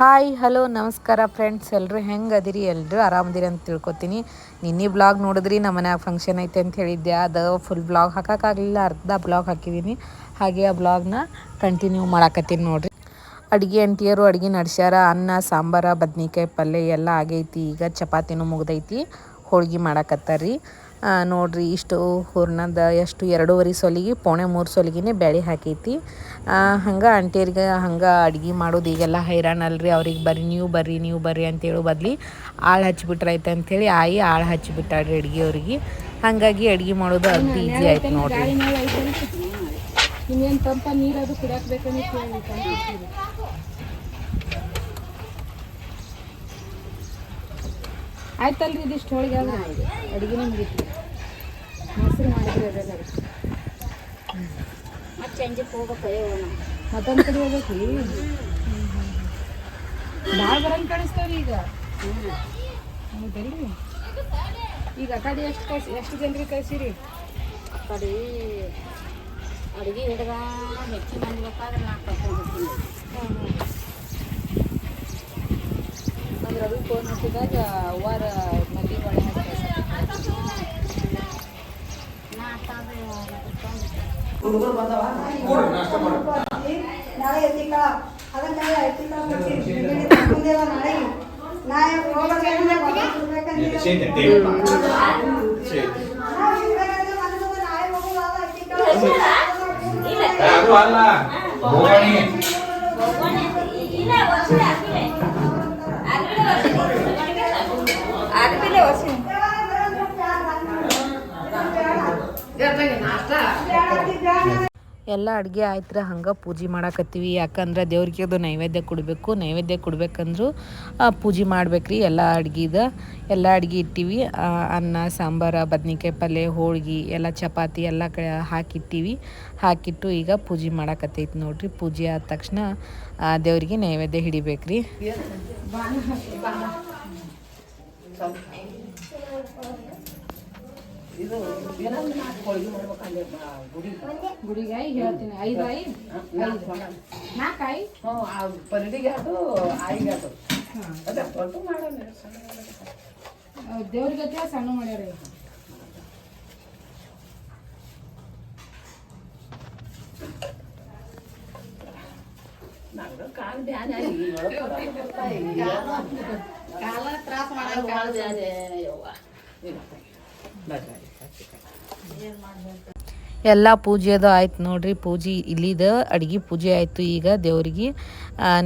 Hi hello ನಮಸ್ಕಾರ friends ಎಲ್ಲರೂ ಹೆಂಗೆ ಅದಿರಿ? ಎಲ್ಲರೂ ಆರಾಮದಿರಿ ಅಂತ ತಿಳ್ಕೊತೀನಿ. ನಿನ್ನೆ ಬ್ಲಾಗ್ ನೋಡಿದ್ರಿ, ನಮ್ಮ ಮನ್ಯಾಗ ಫಂಕ್ಷನ್ ಐತೆ ಅಂತ ಹೇಳಿದ್ದೆ. ಅದು ಫುಲ್ ಬ್ಲಾಗ್ ಹಾಕೋಕ್ಕಾಗಲಿಲ್ಲ, ಅರ್ಧ ಬ್ಲಾಗ್ ಹಾಕಿದ್ದೀನಿ ಹಾಗೆ ಆ ಬ್ಲಾಗ್ನ ಕಂಟಿನ್ಯೂ ಮಾಡಾಕತ್ತೀನಿ ನೋಡಿರಿ. ಅಡುಗೆ ಅಂಟಿಯರು, ಅಡುಗೆ ನಡ್ಸ್ಯಾರ, ಅನ್ನ, ಸಾಂಬಾರ, ಬದ್ನಿಕಾಯಿ ಪಲ್ಯ ಎಲ್ಲ ಆಗೈತಿ. ಈಗ ಚಪಾತಿನೂ ಮುಗ್ದೈತಿ. ಹೋಳ್ಗೆ ಮಾಡಾಕತ್ತಾರ್ರಿ. ನೋಡ್ರಿ ಇಷ್ಟು ಹೂರ್ಣದ ಎಷ್ಟು ಎರಡೂವರೆ ಸೊಲಿಗೆ ಪೋಣೆ ಮೂರು ಸೊಲಿಗೆನೆ ಬೆಳೆ ಹಾಕೈತಿ. ಹಂಗೆ ಆಂಟಿಯರಿಗೆ ಹಂಗೆ ಅಡ್ಗೆ ಮಾಡೋದು ಈಗೆಲ್ಲ ಹೈರಾಣ ಅಲ್ರಿ. ಅವ್ರಿಗೆ ಬರ್ರಿ ನೀವು ಬರ್ರಿ ನೀವು ಬರ್ರಿ ಅಂತೇಳಿ ಬದಲಿ ಬದ್ಲಿ ಆಳು ಹಚ್ಚಿಬಿಟ್ರೈತೆ ಅಂಥೇಳಿ ಆಯಿ ಆಳು ಹಚ್ಚಿಬಿಟ್ಟಾಳ್ರಿ ಅಡ್ಗೆ ಅವ್ರಿಗೆ. ಹಾಗಾಗಿ ಅಡ್ಗೆ ಮಾಡೋದು ಅಗ್ದಿ ಈಸಿ ಆಯ್ತು ನೋಡ್ರಿ. ಆಯ್ತಲ್ರಿ ಇದಿಷ್ಟು ಹೋಳಿಗೆ ಆದ್ರೆ? ಅಡುಗೆನೇ ಮುಗೀತು. ಮೊಸರು ಮಾಡಿದ್ರಿ ಅದೆಲ್ಲ ಮತ್ತೊಂದು ಕಡೆ ಹೋಗ್ಬೇಕು ಭಾಳ ಬರಂಗೆ ಕಾಣಿಸ್ತಾವ್ರಿ ಈಗ. ಹೌದಲ್ರಿ ಈಗ ಆ ಕಡೆ ಎಷ್ಟು ಕಳ್ಸಿ ಎಷ್ಟು ಜನರಿಗೆ ಕಳ್ಸಿರಿ? ಕಡೆ ಅಡುಗೆ ಹಿಡ್ದ ಹೆಚ್ಚು ಮಂದಿ ಬೇಕಾದ್ರೆ ನಾ ಕರ್ಕೊಂಡು ಹೋಗ್ತೀನಿ. ಅಂದ್ರೆ ರವಿ ಫೋನ್ ಹಚ್ಚಿದಾಗ ವಾರ ಮಂದಿ ಒಳ್ಳೆ ಹಾಕಿ ನಾ ಅಷ್ಟಾದ್ರೆ ನಾಳೆ ಎತ್ತಿಕ ಅದನ್ನ ಎತ್ತಿಕ ಮುಂದೆಲ್ಲ ನಾಳೆ ನಾಳೆ ಹೋಗ್ಬೇಕಂದ್ರೆ ಬರ್ಬೇಕಂದ್ರೆ ನಾಳೆ ಹೋಗುವಾಗ ಎತ್ತಿಕ ಅದು ಅಲ್ಲ ಭೋಗಣಿ ಎಲ್ಲ ಅಡುಗೆ ರೀ ಹಂಗೆ ಪೂಜೆ ಮಾಡಾಕತ್ತೀವಿ. ಯಾಕಂದ್ರೆ ದೇವ್ರಿಗೆ ಅದು ನೈವೇದ್ಯ ಕೊಡಬೇಕು. ನೈವೇದ್ಯ ಕೊಡ್ಬೇಕಂದ್ರೂ ಪೂಜೆ ಮಾಡ್ಬೇಕು ರೀ ಎಲ್ಲ ಅಡ್ಗೆದ ಎಲ್ಲ ಅಡ್ಗೆ ಇಟ್ಟಿವಿ. ಅನ್ನ, ಸಾಂಬಾರ, ಬದ್ನಿಕಾಯಿ ಪಲ್ಯ, ಹೋಳ್ಗೆ, ಎಲ್ಲ ಚಪಾತಿ ಎಲ್ಲ ಕ, ಹಾಕಿಟ್ಟಿವಿ. ಹಾಕಿಟ್ಟು ಈಗ ಪೂಜೆ ಮಾಡಾಕತ್ತೈತಿ ನೋಡ್ರಿ. ಪೂಜೆ ಆದ ತಕ್ಷಣ ದೇವ್ರಿಗೆ ನೈವೇದ್ಯ ಹಿಡಿಬೇಕ್ರಿ. ಗುಡಿಗೆ ಗುಡಿಗಾಯಿ ಹೇಳ್ತೀನಿ ಐದು? ಐ ಐ ಪರಿಡಿಗೆ ಅದು ಆಯಿಗೆ ಅದು. ಅದೇ ದೊಡ್ಡ ಮಾಡೋಣ. ದೇವ್ರಿಗೆ ಜೊತೆ ಸಣ್ಣ ಮಾಡ್ಯಾರ ಕಾಲು ಬ್ಯಾನೆ ಕಾಲ ತ್ರಾಸ ಮಾಡೋ ಕಾಲ ಬ್ಯಾರೆ ಯವ್ವ ಎಲ್ಲ ಪೂಜೆದು ಆಯ್ತು ನೋಡ್ರಿ. ಪೂಜೆ ಇಲ್ಲಿದ ಅಡ್ಗೆ ಪೂಜೆ ಆಯಿತು ಈಗ ದೇವ್ರಿಗೆ.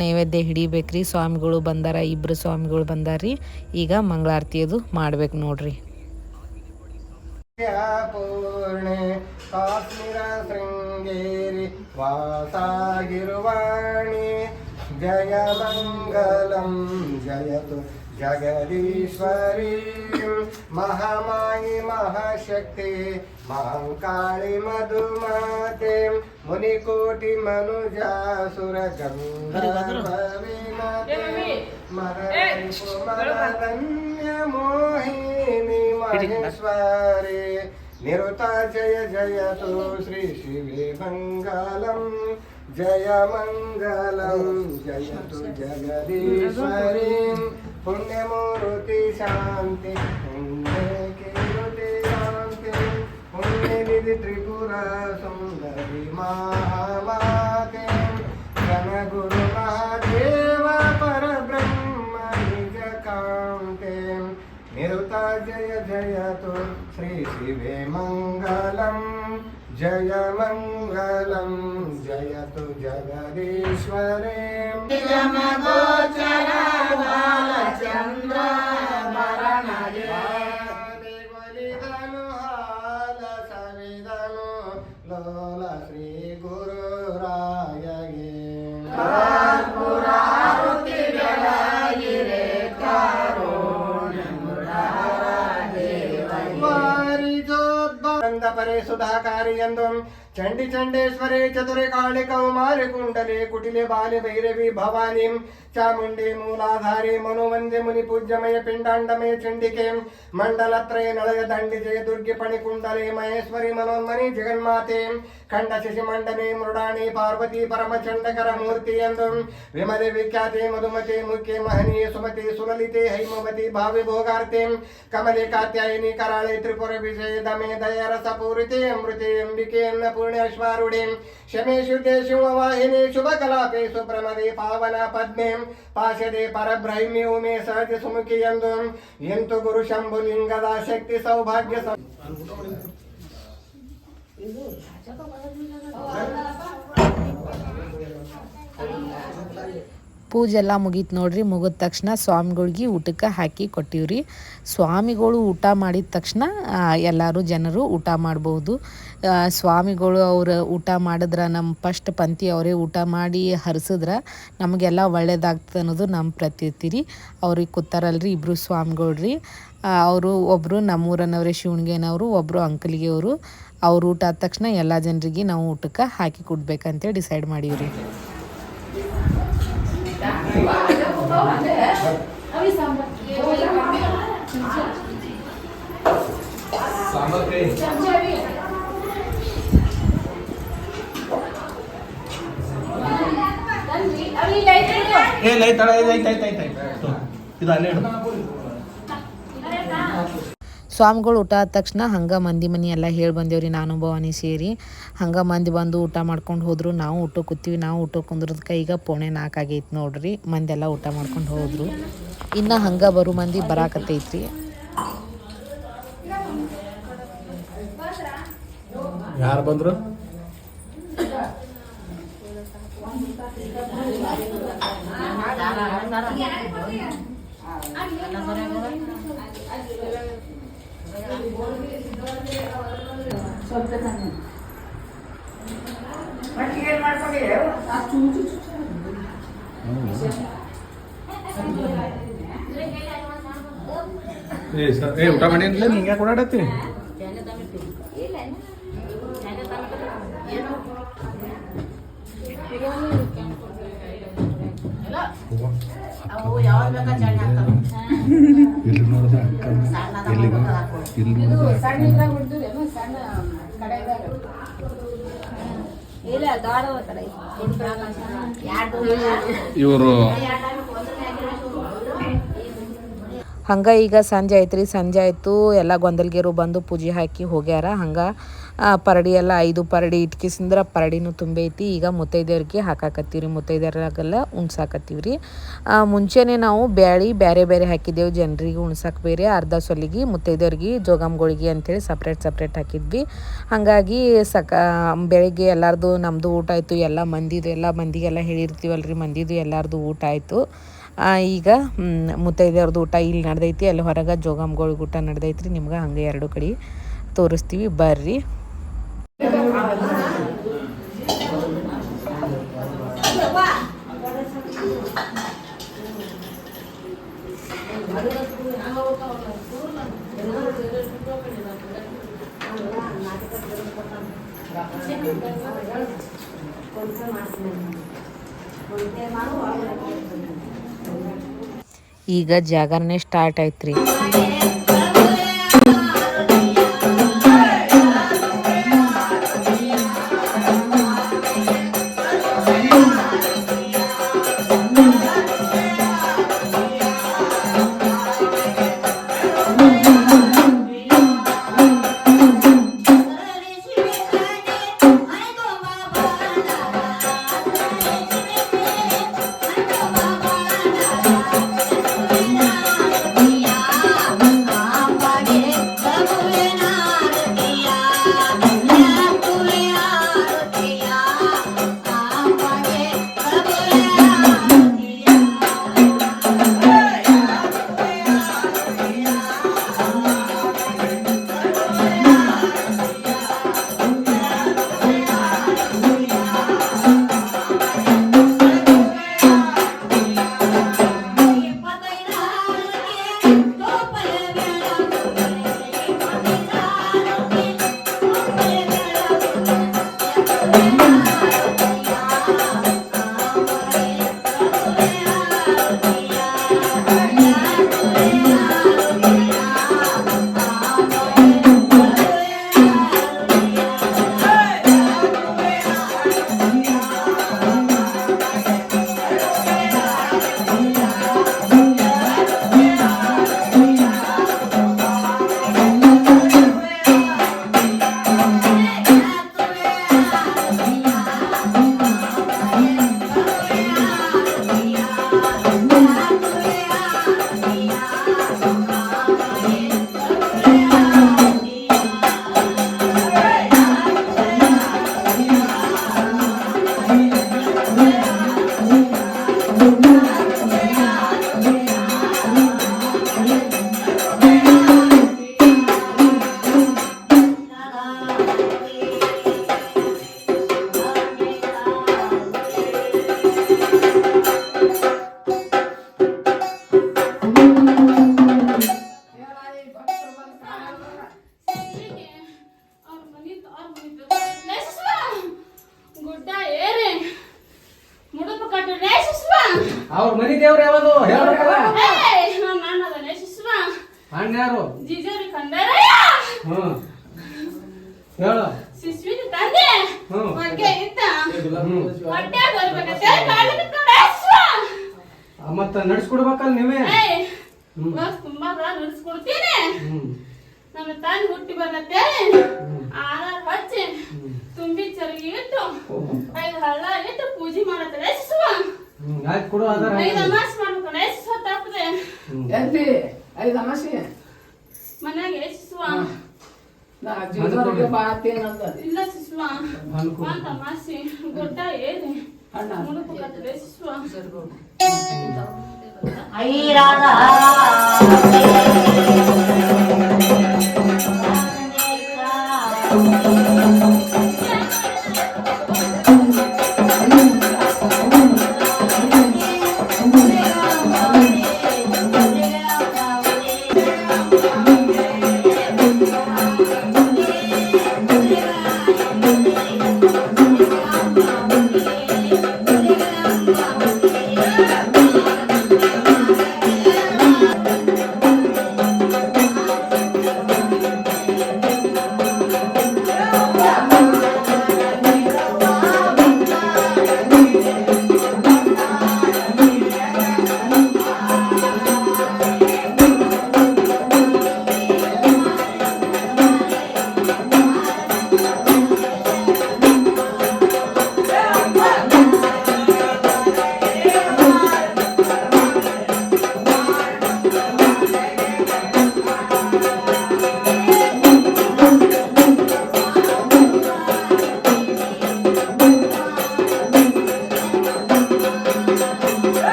ನೈವೇದ್ಯ ಹಿಡಿಬೇಕ್ರಿ. ಸ್ವಾಮಿಗಳು ಬಂದಾರ ಇಬ್ಬರು ಸ್ವಾಮಿಗಳು ಬಂದಾರ್ರಿ. ಈಗ ಮಂಗಳಾರತಿ ಅದು ಮಾಡ್ಬೇಕು ನೋಡ್ರಿ. ಜಯ ಮಂಗಲಂ जगदीश्वरी महामायि महाशक्ति महाङ्काळि मधुमते मुनिकोटिमनुजासुरगन्धर्वविनते मरकुमररम्यमोहिनि महेश्वरे निरुता जय जयतु श्री शिवे मङ्गलम् जय मङ्गलं जयतु जगदीश्वरीं पुण्यमूर्ति शान्ति पुण्ये कीर्ति शान्ति पुण्यनिधि त्रिपुरा सुन्दरि मामाके जनगुरु महादेव परब्रह्म निरुता जय जयतु श्रीशिवे मङ्गलम्। ಜಯತು ಶ್ರೀ ಶಿವೆ ಮಂಗಲಂ ಜಯ ವಾರಿಜೋದ್ಬಂದ ಪರೆ ಸುಧಾಕಾರಿ ಎಂದು ಚಂಡಿ ಚಂಡೇಶ್ವರಿ ಚತುರೆ ಕಾಳಿ ಕೌಮಾರಿ ಕುಂಡಲೆ ಕುಟಿಲೆ ಬಾಲಿ ಭೈರವಿ ಭವಾನಿ ಚಾಮುಂಡಿ ಮೂಲಾಧಾರಿ ಮನುವಂದೆ ಮುನಿ ಪೂಜ್ಯಮಯ ಪಿಂಡಾಂಡಮಯ ಚಂಡಿಕೆ ಮಂಡಲತ್ರಯ ನಳಯ ದಂಡಿಜಯ ದುರ್ಗಿ ಪಣಿ ಕುಂಡಲೆ ಮಹೇಶ್ವರಿ ಮನೋನ್ಮನಿ ಜಗನ್ಮಾತೆ ಖಂಡ ಶಶಿ ಮಂಡನೆ ಮೃಡಾಣಿ ಪಾರ್ವತಿ ಪರಮಚಂಡಕರ ಮೂರ್ತಿ ಎಂದು ವಿಮಲೆ ವಿಖ್ಯಾತೆ ಮಧುಮತಿ ಮುಖ್ಯ ಮಹನಿ ಸುಮತಿ ಸುಲಲಿತೆ ಹೈಮವತಿ ಭಾವಿ ಭೋಗಾರ್ತೆ ಕಮಲೆ ಕಾತ್ಯಾಯಿನಿ ಕರಾಳೆ ತ್ರಿಪುರ ವಿಜಯ ದಮೆ ದಯ ರಸ ಪೂರಿತೆ ಅಮೃತೆ ಅಂಬಿಕೆ ಅನ್ನಪೂರ್ಣೆ ಅಶ್ವಾರುಡೆ पुण्यश्वारुणीं शमेषु तेषु वाहिनी शुभकलापेषु प्रमदे पावना पद्मीं पाशदे परब्रह्म्यो मे सहज सुमुखी यन्तु गुरु शम्भुलिङ्गदा शक्ति सौभाग्य सौ ಪೂಜೆ ಎಲ್ಲ ಮುಗೀತು ನೋಡ್ರಿ. ಮುಗಿದ ತಕ್ಷಣ ಸ್ವಾಮಿಗಳಿಗೆ ಊಟಕ್ಕೆ ಹಾಕಿ ಕೊಟ್ಟಿವ್ರಿ. ಸ್ವಾಮಿಗಳು ಊಟ ಮಾಡಿದ ತಕ್ಷಣ ಎಲ್ಲರೂ ಜನರು ಊಟ ಮಾಡ್ಬೋದು. ಸ್ವಾಮಿಗಳು ಅವರು ಊಟ ಮಾಡಿದ್ರೆ ನಮ್ಮ ಫಸ್ಟ್ ಪಂಥಿ ಅವರೇ ಊಟ ಮಾಡಿ ಹರಿಸಿದ್ರೆ ನಮಗೆಲ್ಲ ಒಳ್ಳೇದಾಗ್ತದೆ ಅನ್ನೋದು ನಮ್ಮ ಪ್ರತೀತಿ ರೀ. ಅವ್ರಿಗೆ ಕೂತಾರಲ್ರಿ ಇಬ್ಬರು ಸ್ವಾಮಿಗಳು ರೀ. ಅವರು ಒಬ್ಬರು ನಮ್ಮೂರನ್ನವರೇ ಶಿವಣಿಗೆನವರು ಒಬ್ಬರು ಅಂಕಲ್ಗೆ ಅವರು ಅವ್ರು ಊಟ ಆದ ತಕ್ಷಣ ಎಲ್ಲ ಜನರಿಗೆ ನಾವು ಊಟಕ್ಕೆ ಹಾಕಿ ಕೊಡ್ಬೇಕಂತೇಳಿ ಡಿಸೈಡ್ ಮಾಡೀವ್ರಿ. ಸಾಮಗ್ರಿ ಏ ಲೈಟ್ ಅಳ ಐತ್ ಐತ್ ಐತ್ ಐತ್ ಇದು ಅಲ್ಲೇ ಇಡು ಸ್ವಾಮಿಗಳು ಊಟ ಆದ ತಕ್ಷಣ ಹಂಗೆ ಮಂದಿ ಮನೆ ಎಲ್ಲ ಹೇಳಿ ಬಂದೇವ್ರಿ ನಾನು ಭವಾನಿ ಸೇರಿ. ಹಂಗೆ ಮಂದಿ ಬಂದು ಊಟ ಮಾಡ್ಕೊಂಡು ಹೋದ್ರು. ನಾವು ಊಟ ಕೂತೀವಿ ನಾವು ಊಟ ಕುಂದ್ರದಕ್ಕೆ ಈಗ ಪೋಣೆ ನಾಲ್ಕು ಆಗೈತೆ ನೋಡ್ರಿ. ಮಂದಿ ಎಲ್ಲ ಊಟ ಮಾಡ್ಕೊಂಡು ಹೋದರು. ಇನ್ನು ಹಂಗೆ ಬರೋ ಮಂದಿ ಬರಾಕತ್ತೈತ್ರಿ. ಯಾರು ಬಂದ್ರು? ಏ ಸರ್ ಏ ಊಟ ಮಾಡಿ ನಿಂಗೆ ಯಾಕೆ ಯಾವಾಗ ಎಲ್ಲಿ ಇಲ್ಲಿ ನೋಡಿದ ಸಣ್ಣ ಇಲ್ಲಿ ಇಲ್ಲಿ ನೋಡಿದ ಇವರು ಹಂಗೆ ಈಗ ಸಂಜೆ ಐತ್ರಿ ಸಂಜೆ ಆಯಿತು. ಎಲ್ಲ ಗೊಂದಲ್ಗೆರು ಬಂದು ಪೂಜೆ ಹಾಕಿ ಹೋಗ್ಯಾರ. ಹಂಗೆ ಪರಡಿ ಎಲ್ಲ ಐದು ಪರಡಿ ಇಟ್ಕಿಸಿದ್ರೆ ಪರಡಿನೂ ತುಂಬೈತಿ ಈಗ ಮುತ್ತೈದೆಯರಿಗೆ ಹಾಕಾಕತ್ತೀವಿ ರೀ ಮುತ್ತೈದೆಯರಾಗೆಲ್ಲ ಉಣ್ಸಾಕತ್ತೀವಿ ರೀ ಮುಂಚೆನೇ ನಾವು ಬ್ಯಾಳಿ ಬೇರೆ ಬೇರೆ ಹಾಕಿದ್ದೆವು. ಜನರಿಗೆ ಉಣ್ಸಕ್ಕೆ ಬೇರೆ ಅರ್ಧ ಸೊಲಿಗೆ ಮುತ್ತೈದೆಯವ್ರಿಗೆ ಜೋಗಮ್ಗಳಿಗೆ ಅಂಥೇಳಿ ಸಪ್ರೇಟ್ ಸಪ್ರೇಟ್ ಹಾಕಿದ್ವಿ. ಹಾಗಾಗಿ ಸಕ, ಬೆಳಿಗ್ಗೆ ಎಲ್ಲರದು ನಮ್ಮದು ಊಟ ಆಯಿತು. ಎಲ್ಲ ಮಂದಿದು, ಎಲ್ಲ ಮಂದಿಗೆಲ್ಲ ಹೇಳಿರ್ತೀವಲ್ರಿ, ಮಂದಿದು ಎಲ್ಲರದು ಊಟ ಆಯಿತು. ಈಗ ಮುತ್ತೈದೆಯವ್ರದ್ದು ಊಟ ಇಲ್ಲಿ ನಡೆದೈತಿ, ಅಲ್ಲಿ ಹೊರಗೆ ಜೋಗಮ್ಗಳಿಗೆ ಊಟ ನಡೆದೈತ್ರಿ, ನಿಮ್ಗೆ ಹಂಗೆ ಎರಡು ಕಡೆ ತೋರಿಸ್ತೀವಿ, ಬರ್ರಿ. ಈಗ ಜಾಗರಣೆ ಸ್ಟಾರ್ಟ್ ಆಯ್ತ್ರಿ. ಹೇಳು. ಶಿಶುವಿನ ತಂದೆ. ಹ್ಮ್. ಇದ್ದ ಹ್ಮ್. ಹೊಟ್ಟೆ ಬರ್ಬೇಕಂತ ಕಾಲಿಗೆ ಮತ್ತ ನಡ್ಸ್ಕೊಡ್ಬೇಕಲ್ಲ ನೀವೇ? ಏಯ್ ತುಂಬಾ ನಡೆಸ್ಕೊಡ್ತೀನಿ. ಹ್ಮ್. ತಾಯಿ ಹುಟ್ಟಿ ಬರತ್ತೆ ಹ್ಮ್. ಆಧಾರ ಹಚ್ಚಿ ತುಂಬಿ ಚರಗಿ ಇಟ್ಟು ಐದು ಹಳ್ಳ ಇಟ್ಟು ಪೂಜೆ ಮಾಡತ್ತೆ ಶಿಶುವ ಹ್ಮ್ ಆಯ್ತು ಕೊಡು ಆಧಾರ. ಐದು ಅಮಾಸ್ ಮಾಡ್ಕೊಂಡು ಶಿಶುವ ತಪ್ಪದೆ ಎಲ್ಲಿ? ಐದು ಅಮಾಸೆ? ಮನ್ಯಾಗ ಶಿಶುವ ನಾ ಜೀವನಕ್ಕೆ ಬಾತೇನಂತ ಇಲ್ಲ ಶಿಶುವ ಅನ್ಕೋ. ಒಂದ್ ಅಮಾಸಿ ಗೊಡ್ಡ ಏರಿ ಅಣ್ಣ ಮುಳುಕುಕತ್ತದೆ ಶಿಶುವ ಐರಾದ ಎಲ್ಲ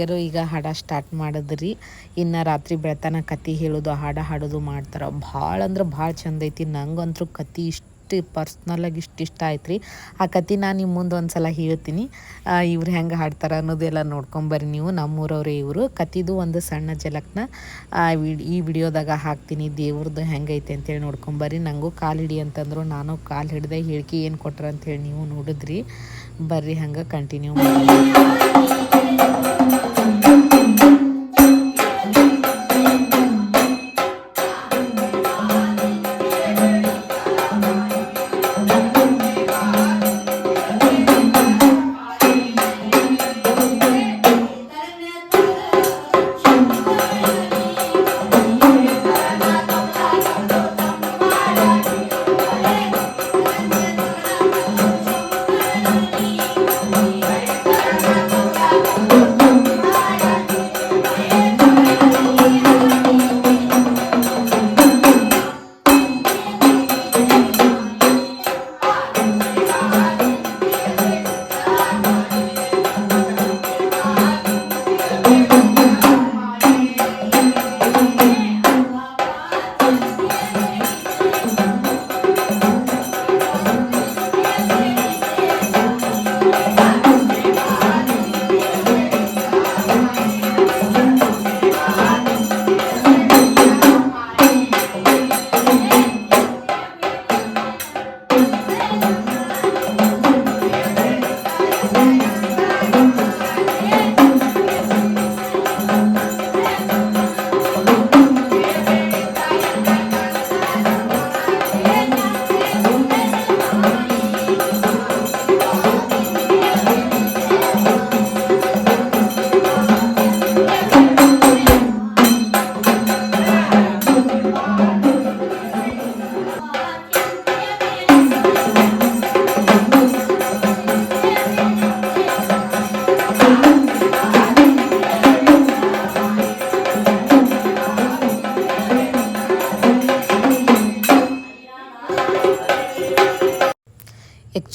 ಗೊಂದಲ್ಗೆರು ಈಗ ಹಾಡ ಸ್ಟಾರ್ಟ್ ಮಾಡಿದ್ರಿ. ಇನ್ನು ರಾತ್ರಿ ಬೆಳತನ ಕತೆ ಹೇಳೋದು, ಹಾಡ ಹಾಡೋದು ಮಾಡ್ತಾರೆ. ಭಾಳ ಅಂದ್ರೆ ಭಾಳ ಚಂದ ಐತಿ. ನಂಗಂತೂ ಕತೆ ಇಷ್ಟ ಪರ್ಸ್ನಲಾಗಿ ಇಷ್ಟು ಇಷ್ಟ ಆಯ್ತು ರೀ ಆ ಕತೆ ನಾನು ನಿಮ್ಮ ಮುಂದೆ ಒಂದು ಸಲ ಹೇಳ್ತೀನಿ ಇವ್ರು ಹೆಂಗೆ ಹಾಡ್ತಾರೆ ಅನ್ನೋದೆಲ್ಲ ನೋಡ್ಕೊಂಬರ್ರಿ ನೀವು. ನಮ್ಮೂರವ್ರೆ ಇವರು. ಕತಿದು ಒಂದು ಸಣ್ಣ ಜಲಕ್ನ ಈ ವಿಡಿಯೋದಾಗ ಹಾಕ್ತೀನಿ. ದೇವ್ರದ್ದು ಹೆಂಗೈತೆ ಅಂತೇಳಿ ನೋಡ್ಕೊಂಬರ್ರಿ ನನಗೂ ಕಾಲು ಹಿಡಿ ಅಂತಂದ್ರು, ನಾನು ಕಾಲು ಹಿಡ್ದೆ ಹೇಳಿಕೆ ಏನು ಕೊಟ್ರ ಅಂತೇಳಿ ನೀವು ನೋಡಿದ್ರಿ. ಬರ್ರಿ ಹಂಗೆ ಕಂಟಿನ್ಯೂ ಮಾಡಿ ಿ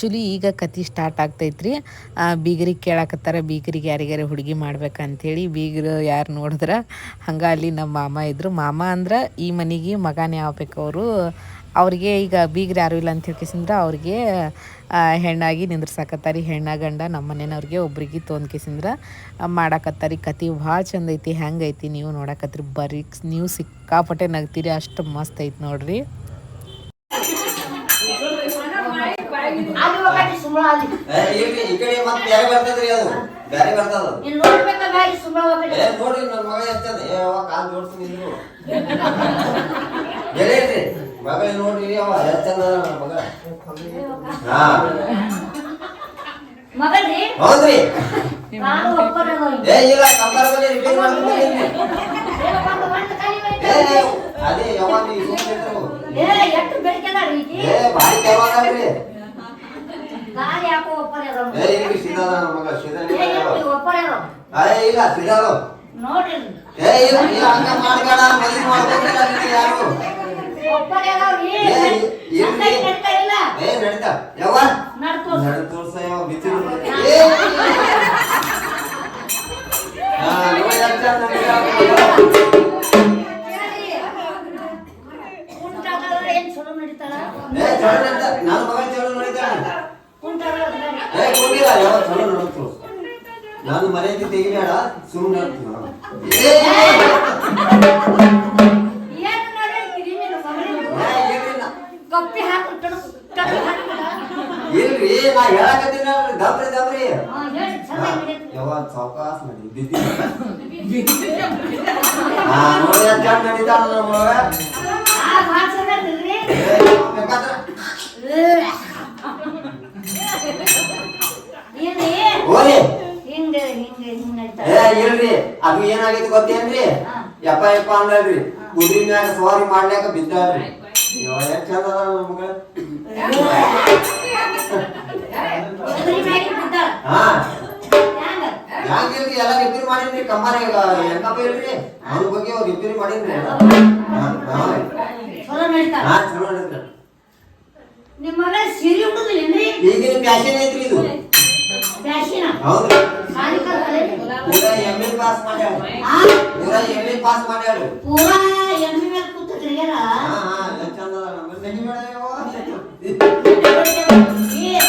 ಆ್ಯಕ್ಚುಲಿ ಈಗ ಕತಿ ಸ್ಟಾರ್ಟ್ ಆಗ್ತೈತ್ರಿ. ಬೀಗರಿಗೆ ಕೇಳಾಕತ್ತಾರ, ಬೀಗರಿಗೆ ಯಾರಿಗಾರ ಹುಡುಗಿ ಮಾಡ್ಬೇಕಂತೇಳಿ ಬೀಗರು ಯಾರು ನೋಡಿದ್ರೆ, ಹಂಗೆ ಅಲ್ಲಿ ನಮ್ಮ ಮಾಮ ಇದ್ರು. ಮಾಮ ಅಂದ್ರೆ ಈ ಮನೆಗೆ ಮಗನೇ ಆಗ್ಬೇಕು ಅವರು. ಅವ್ರಿಗೆ ಈಗ ಬೀಗ್ರು ಯಾರು ಇಲ್ಲ ಅಂತ ಹೇಳ್ಕೇಸಿಂದ್ರೆ ಅವ್ರಿಗೆ ಹೆಣ್ಣಾಗಿ ನಿಂದ್ರಸಾಕತ್ತಾರಿ. ಹೆಣ್ಣ ಗಂಡ ನಮ್ಮ ಮನೆಯವ್ರಿಗೆ ಒಬ್ರಿಗೆ ತೊಂದ್ಕೇಸಿಂದ್ರೆ ಮಾಡಾಕತ್ತಾರಿ. ಕತಿ ಭಾಳ ಚಂದ ಐತಿ ಹೆಂಗೈತಿ ನೀವು ನೋಡಕತ್ರಿ. ಬರೀ ನೀವು ಸಿಕ್ಕಾಪಟ್ಟೆ ನಗ್ತೀರಿ, ಅಷ್ಟು ಮಸ್ತ್ ಐತಿ ನೋಡ್ರಿ. ಅಲ್ಲಿ ಹೋಗಕ್ಕೆ ಸುಮ್ಮಳ ಅಲ್ಲಿ ಏ, ಇಲ್ರಿ ಈ ಕಡೆ ಮತ್ತೆ ಬ್ಯಾರೆ ಬರ್ತದ್ರಿ ಅದು. ಬೇರೆ ಬರ್ತದ ನೀನ್ ನೋಡ್ಬೇಕಲ್ಲ ಸುಮ್ಮಳ ಏ ನೋಡ್ರಿ ನನ್ನ ಮಗ ಎಷ್ಟದ ಏ ಅವ ಕಾಲ್ ಜೋಡ್ಸ್ತೀನಿ ಎಲೇನ್ರಿ ಮಗ ನೋಡ್ರಿ ಅವ ಎಷ್ಟದ ನನ್ನ ಮಗ. ಹಾ. ರೀ ಹೌದ್ರಿ. ನಾನು ಏ ಇಲ್ಲ ಕಂಬಾರ ರಿಪೇರ್ ಮಾಡ್ತೀನಿ ಅದೇ ಯಾವಾಗ ನೀವು ಏ ಎಷ್ಟು ಬೆಳಕೆಲ್ಲ ರೀ ಏ ಭಾರಿ ಗಾಳಿ ಯಾಕೋ ಏ ಸೀದಾ ಮಗ ಸೀದಾ ಇಲ್ಲ ಸೀದಾ ಅದಾವ. ನೋಡ್ರಿ ಏ ಇಲ್ಲ ಇಲ್ಲ ಹಂಗ ಮಾಡ್ಬೇಡ ಮದ್ವೆ ಮಾಡ್ಬೇಕಿಲ್ಲ ನಿನಗೆ ಯಾರು? ಏ, ಇರ್ಲಿ. ನಡ್ತಾ ಇಲ್ಲ. ಏ ನಡೀತಾ ಯಾವ ಹಾ ನೋಡಿ ಅಚ್ಚ ಕುಂಟಾಗಲ್ಲ ಏನ್ ಚಲೋ ನಡೀತಾಳ? ಏ ಚಲೋ ನಡೀತಾ ನನ್ನ ಮಗ ಚಲೋ ನಡೀತಾನೆ. ನಾನು ಮನೆಯಲ್ಲಿ ತೆಗಿಬೇಡ ಸುಮ್ಮನೆ ಇಲ್ರಿ ನಾ ಹೇಳಕತ್ತೀನಿ ದಬ್ರಿ ದಬ್ರಿ ಹಾ ಹೇಳಿ ಚೆನ್ನಾಗಿ ನಡೀತು ಯಾವ ಸಾವಕಾಶ ನಡಿ ಬಿದ್ದಿ ನೋಡಿ ಬೇಕಾದ್ರೆ ಹಿಂಗ ಏ ಇಲ್ರಿ. ಅದು ಏನಾಗೈತಿ ಗೊತ್ತೇನ್ರಿ. ಯಪ್ಪ ಯಪ್ಪ ಅಂದಲ್ರಿ ಕುದುರೆ ಮ್ಯಾಗ ಸವಾರಿ ಮಾಡ್ಲಾಕ ಬಿದ್ದಾಳ್ರಿ ಚಂದ ಹಾ. ಹ್ಯಾಂಗಿಲ್ರಿ ಎಲ್ಲ ರಿಪೇರಿ ಮಾಡಿನ್ರಿ. ಕಮ್ಮಾರ ಹೆಂಗಪ್ಪ ಇಲ್ರಿ? ಅವ್ರ ಬಗ್ಗೆ ಅವ್ರು ರಿಪೇರಿ ಮಾಡಿನ್ರಿ. ಹಾ. ಚಲೋ ನಡೀತಾಳ ಹಾ ಚಲೋ ನಡೀತ ನಿಮ್ಮ ಮಗ ಸಿರಿ ಉಡುದಿಲ್ಲೇನ್ರಿ ಈಗಿನ ಫ್ಯಾಷನ್ ಐತ್ರಿ ಇದು. ಹೌದ್ರಿ. ಪೂರಾ ಎಂ ಎ ಪಾಸ್ ಮಾಡ್ಯಾಳ ಆ? ಪೂರಾ ಎ ಪಾಸ್ ಮಾಡ್ಯಾಳ ಪೂರಾ ಮೇಲೆ ಹಾ ಹಾ ಚಂದ ಅದ ನಮ್ಮ. ಏ,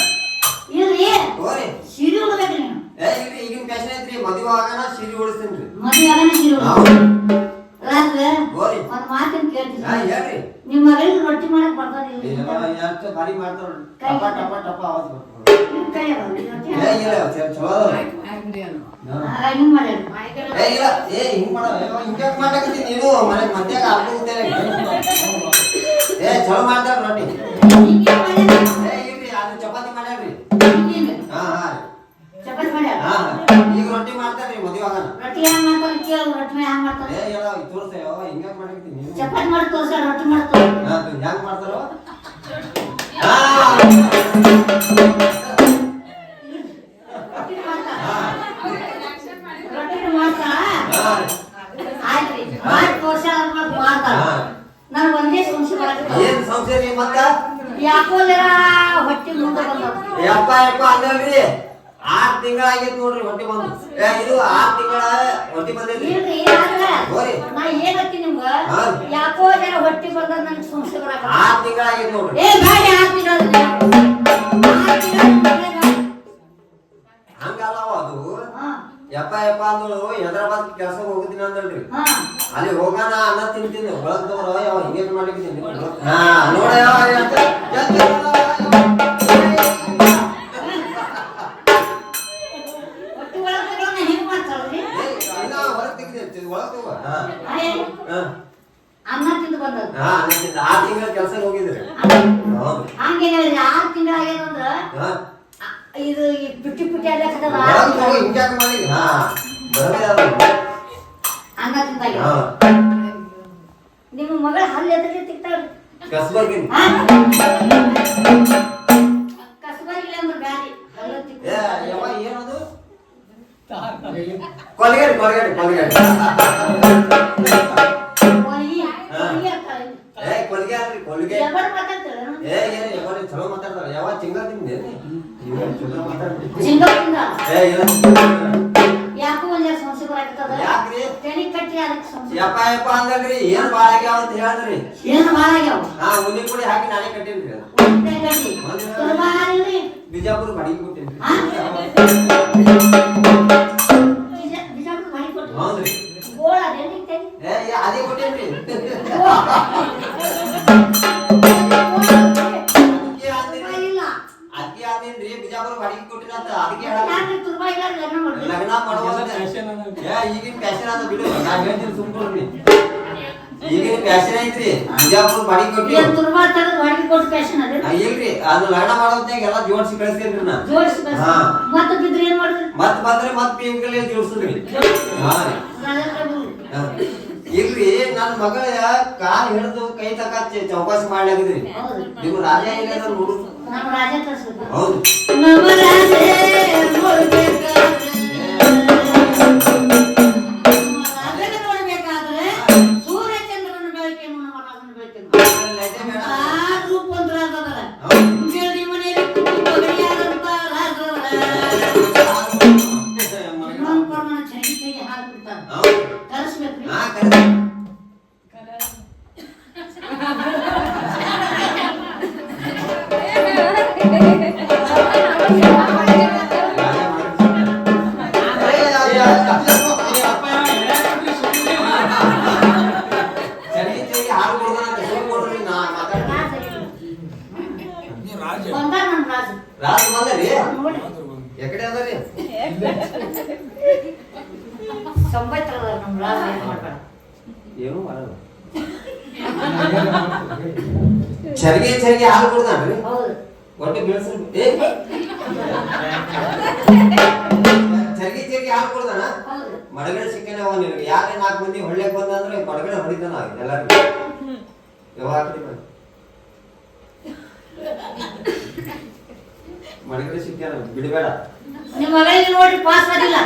ಇಲ್ರಿ. ಹೋರಿ. ಸಿರಿ ಉಡ್ಬೇಕ್ರಿ ಏ ಇಲ್ರಿ ಈಗಿನ ಫ್ಯಾಷನ್ ಐತ್ರಿ. ಮದುವೆ ಆಗಾನ ಸಿರಿ ಉಡಿಸ್ತೀನ್ರಿ ಮದುವೆ ಆಗನ ಸಿರಿ ಹೌದು. ಒಂದ್ ಮಾತಿನ ಕೇಳ್ತೀನಿ. ನಿಮ್ಮ ಮಗಳಿಗೆ ರೊಟ್ಟಿ ಮಾಡಕ್ ಇಲ್ಲ, ಎಷ್ಟ್ ಭಾರಿ ಹಿಂಗ್ಯಾಕ್ ಮಾಡಕತ್ತಿ ನೀನು ಚಪಾತಿ ಮಾಡಿ ತೋರ್ಸ ರೊಟ್ಟಿ ಮಾಡಿ ತೋರ್ಸ. ಹೆಂಗ್ ಮಾಡ್ತಾರೋ ಆರ್ ತಿಂಗಳಾಗೈತ್ ನೋಡ್ರಿ ಅಂದಲ್ರಿ ಏನ್ ಬಾಳ ಆಗ್ಯಾವ ಅಂತ ಹೇಳಿದ್ರಿ ಏನು ಭಾಳ ಆಗ್ಯಾವ? ಹಾ ಉನಿ ಪುಡಿ ಹಾಕಿ ನಾನೇ ಕಟ್ಟೀನ್ರಿ ಅದು. ಒಂದೇ ಕಟ್ಟಿ? ತುರ್ಬಾ ಹಾಲಿಲ್ರಿ ಬಿಜಾಪುರ ಬಾಡಿಗೆ ಕೊಟ್ಟೇನ್ರಿ ಹಾ? ಬಿಜಾ- ಬಿಜಾಪುರ ಮಾಡಿ ಕೊಟ್ರು. ಹೌದ್ರಿ. ಗೋಳ ಅದೇನ್ರಿ ತೆನಿ ಏ ಏ, ಅದೇ ಕೊಟ್ಟೇನ್ರಿ ಅದಕ್ಕೆ ಬಿಜಾಪುರ ಬಾಡಿಗೆ ಕೊಟ್ಟಿ. ಏನ್ ತುರ್ಬಾ ಕೊಟ್ಟು ಫ್ಯಾಷನ್ ಅದೇ ಇಲ್ರಿ ಅದು ಲಗ್ನ ಮಾಡೋದ್ನಾಗ ಎಲ್ಲ ಜೋಡಿಸಿ ನಾ ಜೋಡಿಸಿ ಕಳ್ಸಿ. ಹಾ. ಮತ್ತೆ ಬಿದ್ರೆ ಏನ್ ಮಾಡಿದ್ರಿ ಮತ್ ಬಂದ್ರೆ ಮತ್ ಪಿಂಕಲ್ಲಿ ಜೋಡಿಸಿದ್ರಿ ಹಾ. ಇಲ್ರಿ ನನ್ನ ಮಗಳ ಕಾಲ್ ಹಿಡಿದು ಕೈ ತಕ ಚೌಕಾಸ ಮಾಡ್ಲಾಗಿದ್ರಿ ನೀವು ರಾಜ ಇಲ್ಲ ನೋಡು. ನಮ್ಮ ರಾಜ ಕಳ್ಸ್ಬೇಕು ಹೌದು. ನಮ್ಮ ರಾಜೇ ನೋಡ್ಬೇಕಾದ್ರೆ ಚರಿಗೆ ಚರಿಗೆ ಹೌದು ಮಡಗಡೆ ಸಿಕ್ಕನೆ ಅವ ನಿನಗೆ. ಯಾರೇ ನಾಲ್ಕು ಮಂದಿ ಹೊಳ್ಳೆ ಬಂದ ಅಂದ್ರೆ ಮಡಗಡೆ ಹೊಡಿತಾನ ಎಲ್ಲರಿಗೂ. ಯಾವಾಗ ಮಡಗಡೆ ಸಿಕ್ಕೇನ ಬಿಡಬೇಡ. ನಿಮ್ಮ ಮಗಳಿಗೆ ನೋಡಿ ಪಾಸ್ ಆಗಿಲ್ಲ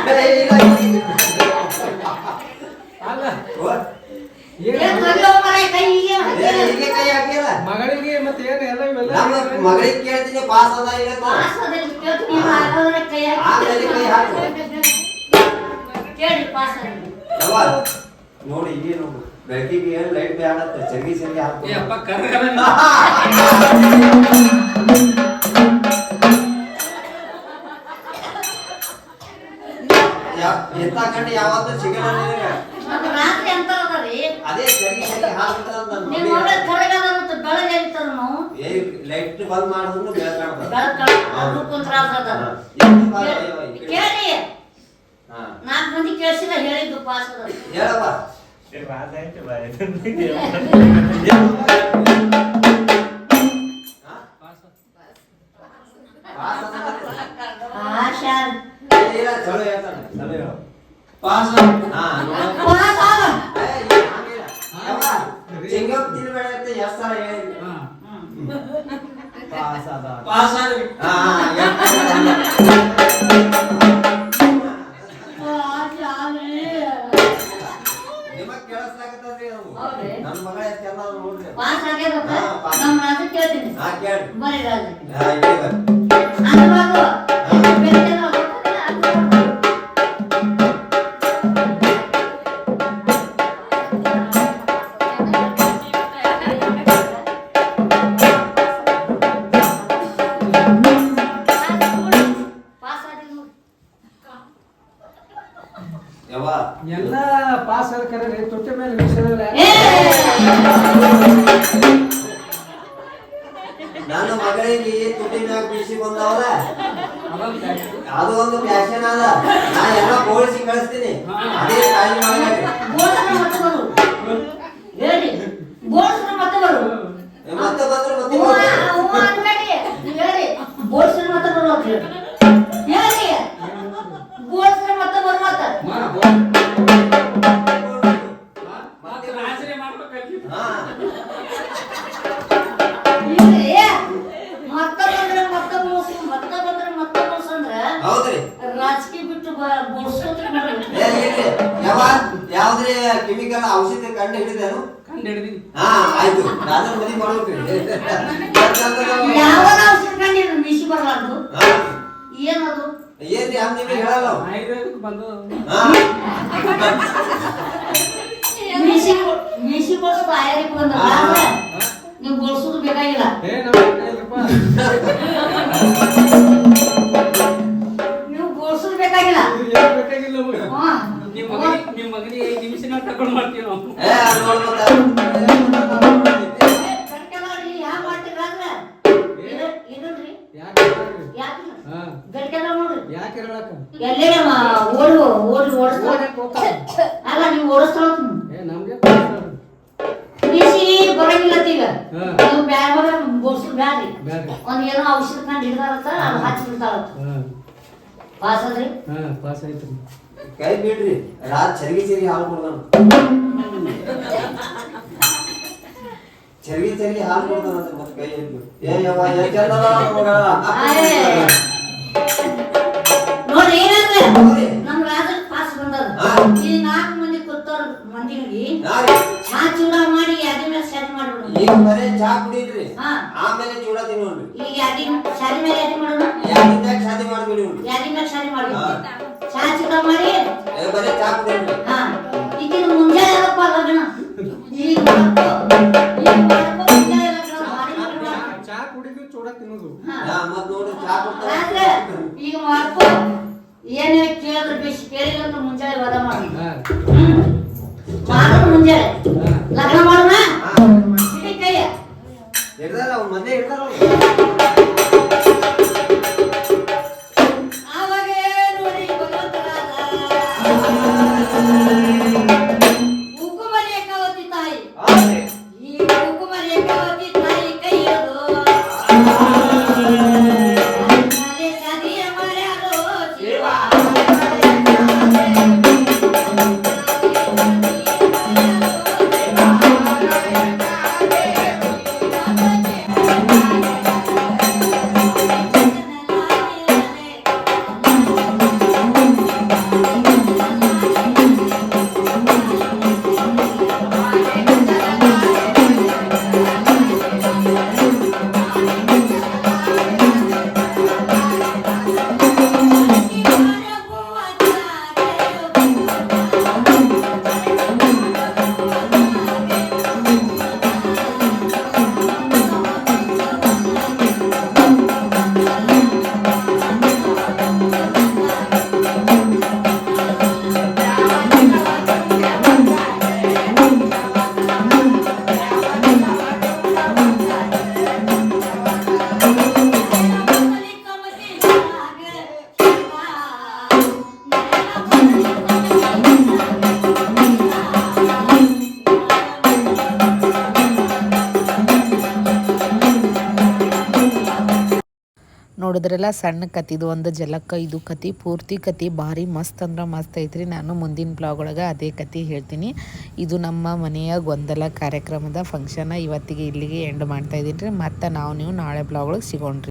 ಓ, ಮಗಳಿಗೆ ಮತ್ತೆ ಏನು ಎಲ್ಲ ಇವೆಲ್ಲ? ನಮ್ಮ ಮಗಳಿಗೆ ಕೇಳ್ತೀನಿ ಪಾಸ್ ಅದ ಇಲ್ಲ ಅಂತ. ಪಾಸ್ ಆದಲ್ಲಿ ಕೇಳ್ತೀನಿ ಏನು ಹಾಕೋದ್ರೆ ಕೈ ಆಮೇಲೆ ಕೈ ಹಾಕು. ಕೇಳಿ ಪಾಸ್ ಆಗಿ ಯವ್ವ, ನೋಡಿ ಏನು ಬೆಳಕಿಗೆ ಏನು ಲೈಟ್ ಬೇ ಆಗತ್ತೆ ಚರ್ಗಿ ಚರ್ಗಿ ಹಾಕು ಏ ಅಪ್ಪ ಕರ್ಗಲ್ಲ ಯಾ- ಎಂತ ಕಂಡು ಯಾವತ್ತೂ ಸಿಗಲ್ಲ ನಿನಗೆ. ನಮ್ಮ ರಾತ್ರಿ ಅಂತ ಅದ ರೀ ಅದೇ ಚರ್ಗಿ ಚರ್ಗಿ ಹಾಕ್ಬಿಟ್ಟ ಅಂತ ನನ್ನ ನಿಮ್ಮ ಮಗಳಿಗೆ. ಮಗಳ ಕರಗದ ಮತ್ತು ಬೆಳಗ್ಗೆ ಎರಿತದ ನಾವು ಏ ಲೈಟ್ ಬಂದ್ ಮಾಡಿದ್ರು ಬೆಳಕ್ ಕಾಣ್ತದೆ. ಬೆಳಕ ಅದಕ್ಕೊಂದು ತ್ರಾಸ ಅದ ಹಾ. ಎಷ್ಟು ಬಾಳ ಅಯ್ಯವ್ವ, ಈ ಕಡೆ. ಕೇಳಿ. ನಾಲ್ಕು ಮಂದಿ ಕೇಳಿಸಿಲ್ಲ ಹೇಳಿದ್ದು ಪಾಸ್ ಅದ ಹೇಳವ್ವ. ಹಾ? ಪಾಸ್. ಪಾಸ್ ಚಿಂಗಮ್ ತಿನ್ಬೇಡ ಅಂತ ಎಷ್ಟ್ ಸಲ ಹೇಳಿದ್ವಿ. ಪಾಸ್ ಅದ ಪಾಸ್ ಆದ್ರಿ. ಹಾ, ಹಾ, ಎಷ್ಟ್ ಸಲ ಅಂದೆ. ಆಶಾ ಆಗ್ಲಿ. ನಿಮಗ್ ಕೇಳಿಸ್ಲಾಕತ್ತದ್ರಿ ಅದು. ಹೌದ್ರಿ? ನನ್ ಮಗ ಎಷ್ಟ್ ಚಂದ ಅದಾನ್ ನೋಡ್ರಿ. ಪಾಸ್ ಆಗ್ಯದಪ್ಪ ನಮ್ಮ ಕೇಳ್ತೀನಿ ಹಾ, ಕೇಳ್ರಿ. ಬರೀ ರಾಜ ಹಾ. ಹೌದ್ರಿ. ರಾಜಕೀಯ ಬಿಟ್ಟು. ಏ ಯಾವ್ದ್ರಿ ಕೆಮಿಕಲ್ ಔಷಧಿ ಕಂಡು ಹಿಡಿದೇನು? ಕಂಡು ಹಿಡಿದಿ ಹಾ ಆಯ್ತು. ರಾಜನ ಮದಿ ಮಾಡೋಕೆ ಯಾವ ಔಷಧಿ ಕಂಡು ಬರ್ಲಾರ್ದು? ಏನದು? ಏನ್ರಿ ಅಂತ ನಿಮಗೆ ಹೇಳಲ್ಲ. ಬಂದು ಬಾಯಾರಿಗೆ ನೀವು ಬಳಸೋದು ಬೇಕಾಗಿಲ್ಲ. ಏ ನಮ್ಮ ಏನ್ ಬೇಕಾಗಿಲ್ಲ. ನಿಮ್ಮ ಮಗನಿಗೆ ನಿಮ್ಮ ಮಗನಿಗೆ ಐದು ನಿಮಿಷನ ತಗೊಂಡು ಮಾಡ್ತೀವಿ ನಾವು. ಯಾಕೆ ಹೇಳಕ್ಕ ಎಲ್ಲೇ ಓಡಿ ಅಲ್ಲ ನೀವು ಏ ನಮ್ಗೆ ಬಿಸಿ ಬರಂಗಿಲ್ಲ ಈಗ. ಹಾ. ನೀವು ಬ್ಯಾಡ್ರಿ ಬ್ಯಾಡ್ರಿ. ಒಂದ್ ಏನೋ ಔಷಧ ಕಂಡು ಹಿಡ್ದಾರತ್ತ ಅದು ಹಚ್ಚಿ ಬಿಡ್ತಾಳ ಹಾ. ಪಾಸ್ ಆದ್ರಿ ಹಾ ಪಾಸ್ ಆಯ್ತು ಕೈ ಬಿಡ್ರಿ ರಾತ್ ಚರ್ಗಿ ಚರ್ಗಿ ಹಾಲು ಕೊಡ್ತಾನ ಚರ್ಗಿ ಚರ್ಗಿ ಹಾಲು ಕೊಡ್ತಾನ ಅಂತ ಮತ್ತೆ ಕೈ ಹಿಡ್ದು ಏ ಯವ್ವ ಎಷ್ಟ್ ಚಂದ ಅದಾವ ನಮ್ಮ ಮಗ. ನೋಡ್ರಿ ಏನಂದ್ರೆ ಹೌದ್ರಿ? ನಮ್ ರಾಜ ಪಾಸ್ ಬಂದದ ಹಾ. ಈ ನಾಲ್ಕು ಮಂದಿ ಕೂತವ್ರ ಮಂದಿಗೆ ಹಾ ರೀ. ಚಾ ಚೂಡ ಮಾಡಿ ಅದ್ರ ಮೇಲೆ ಮಾಡ್ಬಿಡು ಈಗ ಬರೇ ಚಾ ಕುಡಿದ್ರಿ ಹಾ. ಆಮೇಲೆ ಚೂಡ ತಿನ್ನೋಣ್ರಿ ಈಗ ಯಾದಿ ಸರಿ ಮೇಲೆ ಯಾದಿ ಮಾಡೋಣ ಯಾಕಿಂದಾಗ ಶಾದಿ ಮಾಡ್ಬಿಡಿ ಯಾದಿ ಮೇಲೆ ಸರಿ ಮಾಡಿ ಹಾ. ಚಾ ಚೂಡ ಮಾಡಿ. ಏ ಬರೇ ಚಾ ಕುಡಿದ್ರಿ ಹಾ. ಈಗಿನ ಮುಂಜಾನೆ ಅದಪ್ಪ ಲಗ್ನ ಈಗ ಮಾಡ್ಕೊ. ಈಗ ಮಾಡ್ಕೊ ಮುಂಜಾನೆ ಲಗ್ನ ಮಾಡಿ ಲಗ್ನ ಮಾಡು. ಚಾ ಕುಡಿದು ಚೂಡ ತಿನ್ನೋದು. ಹಾ. ಯಾ, ಮತ್ತ್ ನೋಡ್ರಿ ಚಾ ಕೊಡ್ತಾರ? ರಾತ್ರಿ ಈಗ ಮಾಡ್ಕೊ. ಏನೇ ಕೇಳಿದ್ರೆ ಬೇಸಿ ಕೇಳಿಲ್ಲ ಅಂದ್ರೆ ಮುಂಜಾನೆ ವದ ಮಾಡಿ. ಹಾ. ಹ್ಮ್. ಮಾಡು ಮುಂಜಾನೆ. ಹಾ. ಲಗ್ನ ನೋಡಿದ್ರಲ್ಲ ಸಣ್ಣ ಕತಿದು ಒಂದು ಜಲಕ್ಕ, ಇದು ಕತಿ ಪೂರ್ತಿ ಕತಿ ಭಾರಿ ಮಸ್ತ್ ಅಂದ್ರೆ ಮಸ್ತ್ ಐತ್ರಿ. ನಾನು ಮುಂದಿನ ಬ್ಲಾಗ್ ಒಳಗೆ ಅದೇ ಕತಿ ಹೇಳ್ತೀನಿ. ಇದು ನಮ್ಮ ಮನೆಯ ಗೊಂದಲ ಕಾರ್ಯಕ್ರಮದ ಫಂಕ್ಷನ್ ಇವತ್ತಿಗೆ ಇಲ್ಲಿಗೆ ಎಂಡ್ ಮಾಡ್ತಾ ಇದ್ದೀನಿ ರೀ. ಮತ್ತು ನಾವು ನೀವು ನಾಳೆ ಬ್ಲಾಗ್ ಒಳಗೆ ಸಿಗೋಣ್ರಿ.